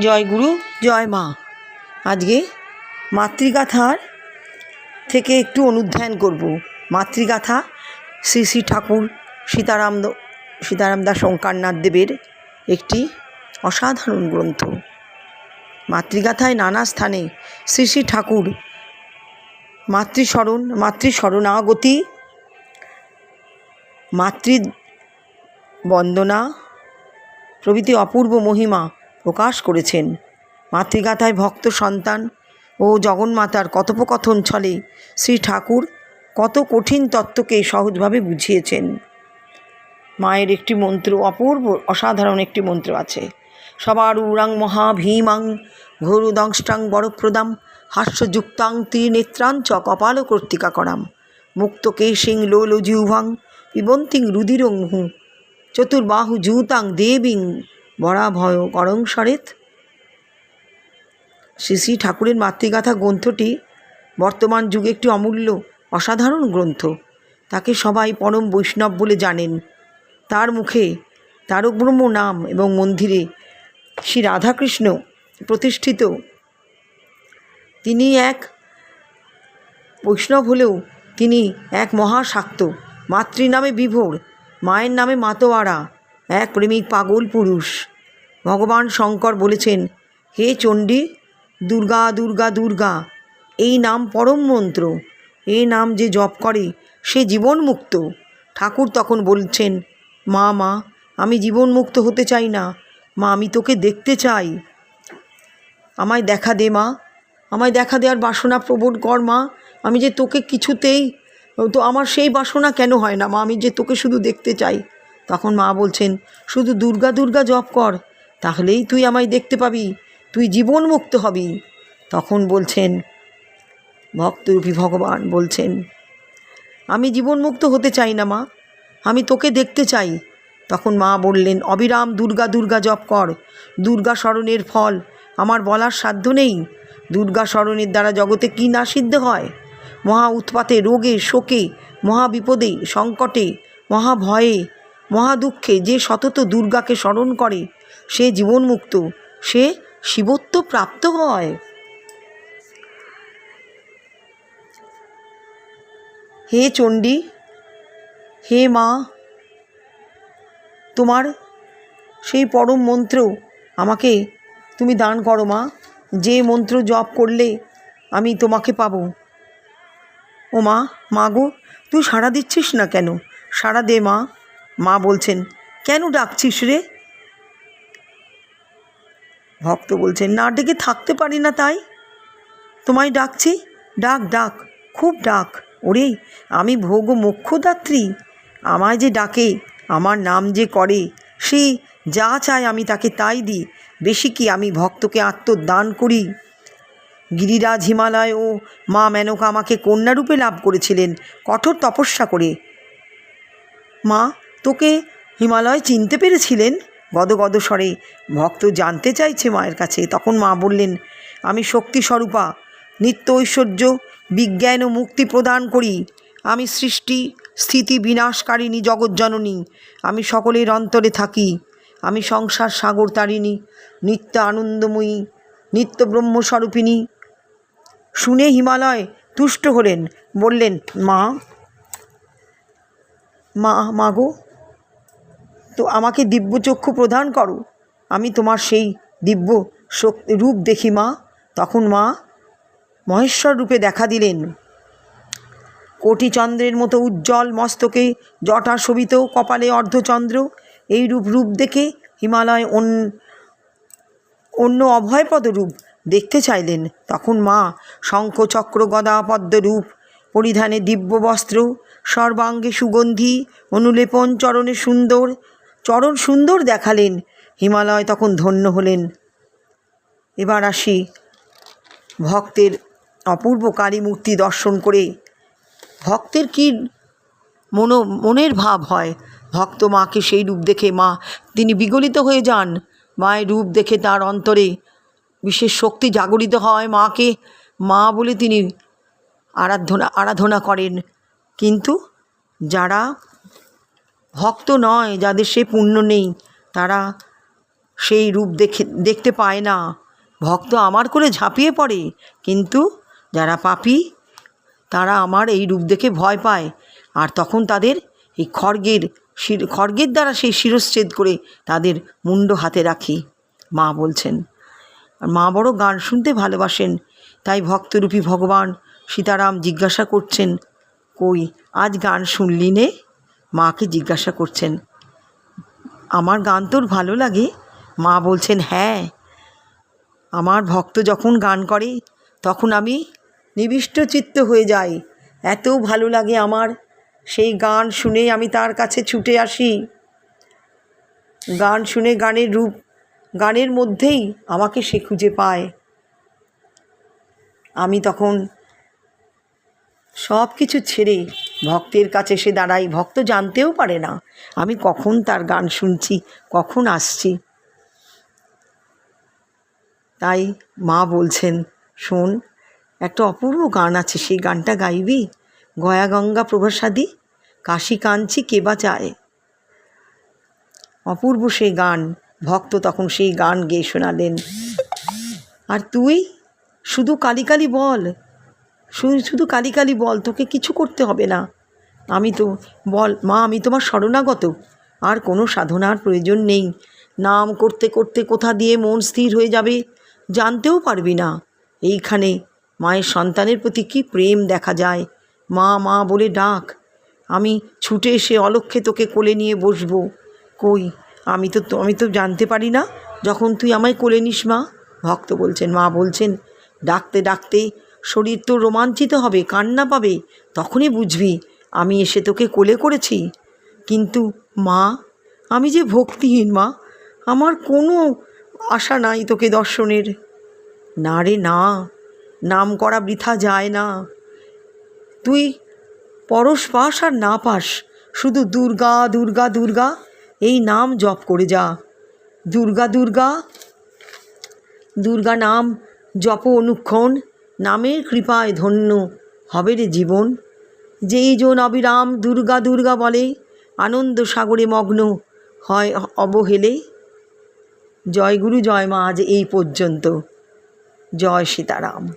জয় গুরু, জয় মা। আজকে মাতৃগাথার থেকে একটু অনুধ্যান করব। মাতৃগাথা শ্রী শ্রী ঠাকুর সীতারাম সীতারাম দাস ওঙ্কারনাথ দেবের একটি অসাধারণ গ্রন্থ। মাতৃগাথায় নানা স্থানে শ্রী শ্রী ঠাকুর মাতৃস্মরণ মাতৃস্মরণাগতি মাতৃ বন্দনা প্রভৃতি অপূর্ব মহিমা প্রকাশ করেছেন। মাতৃগাথায় ভক্ত সন্তান ও জগন্মাতার কথোপকথন ছলে শ্রী ঠাকুর কত কঠিন তত্ত্বকে সহজভাবে বুঝিয়েছেন। মায়ের একটি মন্ত্র, অপূর্ব, অসাধারণ একটি মন্ত্র আছে। সবার উরাং মহা ভীমাং ঘোরুদংষ্টাং বরপ্রদাম হাস্যযুক্তাং ত্রিনেত্রাঞ্চ কপাল কর্তিকা করাম মুক্ত কেশিং লোল জিহ্বাং পিবন্তিং রুদিরং মুহু চতুর্বাহু জুতাং দেবীং বরাভয় করং সরেত শ্রী শ্রী ঠাকুরের মাতৃগাথা গ্রন্থটি বর্তমান যুগে একটি অমূল্য, অসাধারণ গ্রন্থ। তাকে সবাই পরম বৈষ্ণব বলে জানেন। তার মুখে তারক ব্রহ্ম নাম এবং মন্দিরে শ্রী রাধাকৃষ্ণ প্রতিষ্ঠিত। তিনি এক বৈষ্ণব হলেও তিনি এক মহাশাক্ত, মাতৃ নামে বিভোর, মায়ের নামে মাতোয়ারা এক প্রেমিক পাগল পুরুষ। ভগবান শঙ্কর বলেছেন, হে চণ্ডী, দুর্গা দুর্গা দুর্গা, এই নাম পরম মন্ত্র। এই নাম যে জপ করে, সে জীবনমুক্ত ঠাকুর তখন বলছেন, মা মা, আমি জীবনমুক্ত হতে চাই না। মা, আমি তোকে দেখতে চাই। আমায় দেখা দে, মা। আমায় দেখা দেওয়ার বাসনা প্রবল কর, মা। আমি যে তোকে কিছুতেই, তো আমার সেই বাসনা কেন হয় না, মা? আমি যে তোকে শুধু দেখতে চাই। তখন মা বলছেন, শুধু দুর্গা দুর্গা জপ কর, তাহলেই তুই আমায় দেখতে পাবি, তুই জীবনমুক্ত হবি। তখন বলছেন ভক্তরূপী ভগবান, বলছেন, আমি জীবনমুক্ত হতে চাই না মা, আমি তোকে দেখতে চাই। তখন মা বললেন, অবিরাম দুর্গা দুর্গা জপ কর, দুর্গা স্মরণের ফল আমার বলার সাধ্য নেই। দুর্গা স্মরণের দ্বারা জগতে কী না সিদ্ধ হয়? মহা উৎপাতে, রোগে, শোকে, মহা বিপদে, সংকটে, মহা ভয়ে মহা দুঃখে যে সতত দুর্গাকে স্মরণ করে, সে জীবনমুক্ত, সে শিবত্ব প্রাপ্ত হয়। হে চণ্ডী, হে মা, তোমার সেই পরম মন্ত্র আমাকে তুমি দান করো মা। যে মন্ত্র জপ করলে আমি তোমাকে পাবো। ও মা মা গো, তুই সাড়া দিচ্ছিস না কেন? সাড়া দে মা। মা বলছেন, কেন ডাকছিস রে? ভক্ত বলছেন, না ডেকে থাকতে পারি না তাই। তোমায় ডাকছি। ডাক ডাক, খুব ডাক। ওরে, আমি ভোগ মোক্ষদাত্রী। আমায় যে ডাকে, আমার নাম যে করে, সে যা চায় আমি তাকে তাই দিই। বেশি কি আমি ভক্তকে আত্মদান করি? গিরিরাজ হিমালয় ও মা মেনকা আমাকে কন্যারূপে লাভ করেছিলেন, কঠোর তপস্যা করে। মা তোকে হিমালয় চিনতে পেরেছিলেন? গদগদ স্বরে। ভক্ত জানতে চাইছে মায়ের কাছে। তখন মা বললেন, আমি শক্তি স্বরূপা, নিত্য ঐশ্বর্য, বিজ্ঞান ও মুক্তি প্রদান করি। আমি সৃষ্টি, স্থিতি বিনাশকারিণী জগৎজননী আমি সকলের অন্তরে থাকি। আমি সংসার সাগর তারিণী, নিত্য আনন্দময়ী, নিত্য ব্রহ্মস্বরূপিণী। শুনে হিমালয় তুষ্ট হলেন। বললেন, মা মা মাগো তো আমাকে দিব্যচক্ষু প্রদান করো। আমি তোমার সেই দিব্য রূপ দেখি মা। তখন মা মহেশ্বর রূপে দেখা দিলেন। কোটি চন্দ্রের মতো উজ্জ্বল মস্তকে জটা শোভিত কপালে অর্ধচন্দ্র, এই রূপ রূপ দেখে হিমালয় অন্য অন্য অভয়পদ রূপ দেখতে চাইলেন। তখন মা শঙ্খ চক্র গদা পদ্ম রূপ, পরিধানে দিব্য বস্ত্র সর্বাঙ্গে সুগন্ধি, অনুলেপন চরণে সুন্দর চরণ সুন্দর দেখালেন। হিমালয় তখন ধন্য হলেন। এবার আসি ভক্তের অপূর্ব কালী মূর্তি দর্শন করে। ভক্তের কি মন, মনের ভাব হয়? ভক্ত মাকে সেই রূপ দেখে, মা, তিনি বিগলিত হয়ে যান। মায়ের রূপ দেখে তার অন্তরে বিশেষ শক্তি জাগরিত হয় মাকে। মা বলে তিনি আরাধনা আরাধনা করেন। কিন্তু যারা ভক্ত নয়, যাদের সে পুণ্য নেই, তারা সেই রূপ দেখে, দেখতে পায় না। ভক্ত আমার করে ঝাঁপিয়ে পড়ে, কিন্তু যারা পাপি, তারা আমার এই রূপ দেখে ভয় পায়। আর তখন তাদের এই খড়গের শির, খড়গের দ্বারা সেই শিরচ্ছেদ করে তাদের মুন্ড হাতে রাখি, মা বলছেন। আর মা বড় গান শুনতে ভালোবাসেন, তাই ভক্তরূপী ভগবান সীতারাম জিজ্ঞাসা করছেন, কই, আজ গান শুনলি নে? মাকে জিজ্ঞাসা করছেন, আমার গান তোর ভালো লাগে? মা বলছেন হ্যাঁ। আমার ভক্ত যখন গান করে, তখন আমি নিবিষ্ট চিত্ত হয়ে যাই। এত ভালো লাগে আমার। সেই গান শুনে আমি তার কাছে ছুটে আসি। গান শুনে গানের রূপ, গানের মধ্যেই আমাকে সে খুঁজে পায়। আমি তখন সব কিছু ছেড়ে ভক্তের কাছে সে দাঁড়াই। ভক্ত জানতেও পারে না, আমি কখন তার গান শুনছি, কখন আসছি। তাই মা বলছেন, শোন, একটা অপূর্ব গান আছে, সেই গানটা গাইবি? গয়া গঙ্গা প্রভাসাদি, কাশি কাঞ্চি কেবা চায় অপূর্ব সেই গান, ভক্ত তখন সেই গান গেয়ে শোনালেন। আর তুই? শুধু কালি কালি বল, শুধু কালি কালি বল, তোকে কিছু করতে হবে না। আমি তো, বল, মা, আমি তোমার শরণাগত। আর কোনো সাধনার প্রয়োজন নেই। নাম করতে করতে কোথা দিয়ে মন স্থির হয়ে যাবে, জানতেও পারবি না। এইখানে মায়ের সন্তানের প্রতি কী প্রেম দেখা যায়? মা মা বলে ডাক। আমি ছুটে এসে অলক্ষে তোকে কোলে নিয়ে বসবো। কই, আমি তো আমি তো জানতে পারি না, যখন তুই আমায় কোলে নিস, মা। ভক্ত বলছেন, মা বলছেন, ডাকতে ডাকতে শরীর তো রোমাঞ্চিত হবে, কান্না পাবে, তখনই বুঝবি আমি এসে তোকে কোলে করেছি। কিন্তু মা, আমি যে ভক্তিহীন মা, আমার কোনো আশা নাই তোকে দর্শনের। না রে না, নাম করা বৃথা যায় না। তুই পরশ পাস আর না পাস, শুধু দুর্গা দুর্গা দুর্গা, এই নাম জপ করে যা। দুর্গা দুর্গা দুর্গা নাম জপ অনুক্ষণ, নামের কৃপায় ধন্য হবে রে জীবন। যেই জন অবিরাম দুর্গা দুর্গা বলে, আনন্দ সাগরে মগ্ন হয় অবহেলে। জয় গুরু, জয় মা, আজ এই পর্যন্ত। জয় সীতারাম।